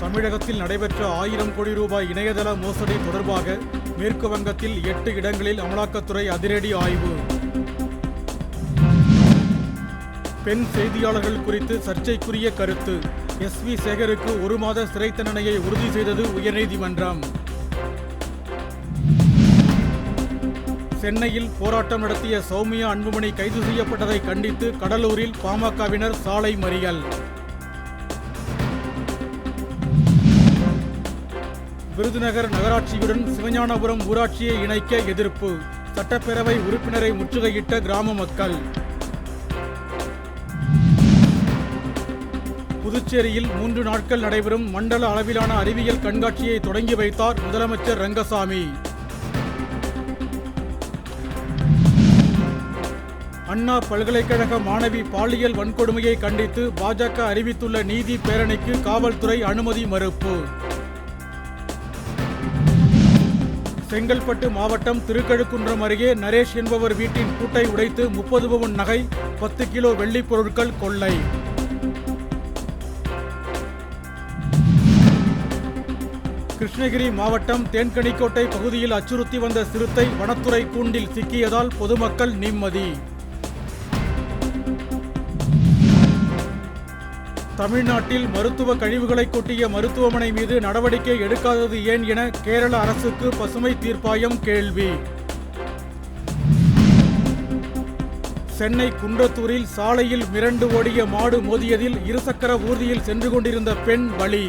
தமிழகத்தில் நடைபெற்ற ஆயிரம் கோடி ரூபாய் இணையதள மோசடி தொடர்பாக மேற்கு வங்கத்தில் எட்டு இடங்களில் அமலாக்கத்துறை அதிரடி ஆய்வு. பெண் செய்தியாளர்கள் குறித்து சர்ச்சைக்குரிய கருத்து. எஸ் வி சேகருக்கு ஒரு மாத சிறை தண்டனையை உறுதி செய்தது உயர்நீதிமன்றம். சென்னையில் போராட்டம் நடத்திய சௌமியா அன்புமணி கைது செய்யப்பட்டதை கண்டித்து கடலூரில் பாமகவினர் சாலை மறியல். விருதுநகர் நகராட்சியுடன் சிவஞானபுரம் ஊராட்சியை இணைக்க எதிர்ப்பு. சட்டப்பேரவை உறுப்பினரை முற்றுகையிட்ட கிராம மக்கள். புதுச்சேரியில் மூன்று நாட்கள் நடைபெறும் மண்டல அளவிலான அறிவியல் கண்காட்சியை தொடங்கி வைத்தார் முதலமைச்சர் ரங்கசாமி. அண்ணா பல்கலைக்கழக மாணவி பாலியல் வன்கொடுமையை கண்டித்து பாஜக அறிவித்துள்ள நீதி பேரணிக்கு காவல்துறை அனுமதி மறுப்பு. செங்கல்பட்டு மாவட்டம் திருக்கழுக்குன்றம் அருகே நரேஷ் என்பவர் வீட்டின் பூட்டை உடைத்து முப்பது பவுன் நகை பத்து கிலோ வெள்ளிப் பொருட்கள் கொள்ளை. கிருஷ்ணகிரி மாவட்டம் தேன்கனிக்கோட்டை பகுதியில் அச்சுறுத்தி வந்த சிறுத்தை வனத்துறை கூண்டில் சிக்கியதால் பொதுமக்கள் நிம்மதி. தமிழ்நாட்டில் மருத்துவ கழிவுகளை கொட்டிய மருத்துவமனை மீது நடவடிக்கை எடுக்காதது ஏன் என கேரள அரசுக்கு பசுமை தீர்ப்பாயம் கேள்வி. சென்னை குன்றத்தூரில் சாலையில் மிரண்டு ஓடிய மாடு மோதியதில் இருசக்கர ஊர்தியில் சென்று கொண்டிருந்த பெண் பலி